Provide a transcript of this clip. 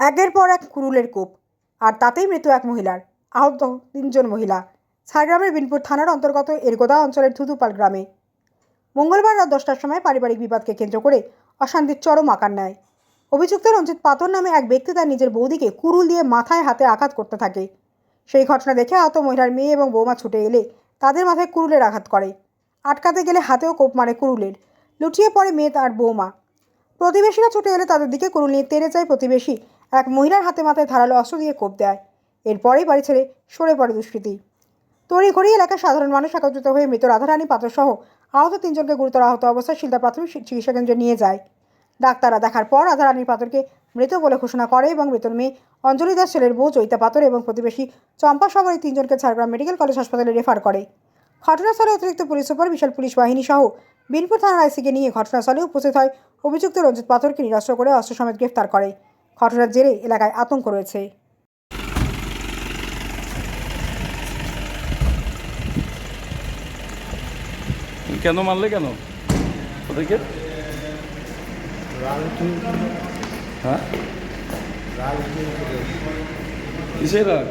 একের পর এক কুরুলের কোপ। আর তাতেই মৃত্যু এক মহিলার, আহত তিনজন মহিলা। ছাড়গ্রামের বিনপুর থানার অন্তর্গত এরগোদা অঞ্চলের ধুধুপাল গ্রামে। মঙ্গলবার রাত দশটার সময় পারিবারিক বিবাদকে কেন্দ্র করে অশান্তির চরম আকার নেয়। অভিযুক্ত রঞ্জিত পাতর নামে এক ব্যক্তি তার নিজের বৌদিকে কুরুল দিয়ে মাথায় হাতে আঘাত করতে থাকে। সেই ঘটনা দেখে আহত মহিলার মেয়ে এবং বৌমা ছুটে এলে তাদের মাথায় কুরুলের আঘাত করে। আটকাতে গেলে হাতেও কোপ মারে কুরুলের। লুটিয়ে পড়ে মেয়ে তার বৌমা। প্রতিবেশীরা ছুটে এলে তাদের দিকে কুরুল নিয়ে তেড়ে যায় প্রতিবেশী এক মহিলার হাতে মাথায় ধারালো অস্ত্র দিয়ে কোপ দেয়। এরপরেই বাড়ি ছেড়ে সরে পড়ে দুষ্কৃতী। তড়িঘড়ি এলাকার সাধারণ মানুষ একত্রিত হয়ে মৃত রাধারানী পাত্রসহ আহত তিনজনকে গুরুতর আহত অবস্থায় শিলদা প্রাথমিক চিকিৎসা কেন্দ্রে নিয়ে যায়। ডাক্তাররা দেখার পর রাধারানীর পাথরকে মৃত বলে ঘোষণা করে এবং মৃতর মেয়ে অঞ্জলি দাস ছেলের বউ চৈতা পাথর এবং প্রতিবেশী চম্পা সবর এই তিনজনকে ঝাড়গ্রাম মেডিকেল কলেজ হাসপাতালে রেফার করে। ঘটনাস্থলে অতিরিক্ত পুলিশ সুপার বিশাল পুলিশ বাহিনী সহ বিনপুর থানার আইসিকে নিয়ে ঘটনাস্থলে উপস্থিত হয় অভিযুক্ত রঞ্জিত পাথরকে নিরস্ত্র করে অস্ত্র সমেত গ্রেফতার করে। ঘটনার জেরে এলাকায় আতঙ্ক রয়েছে। কেন মারলে কেন? ওদেরকে? হ্যাঁ? কিসের রাগ?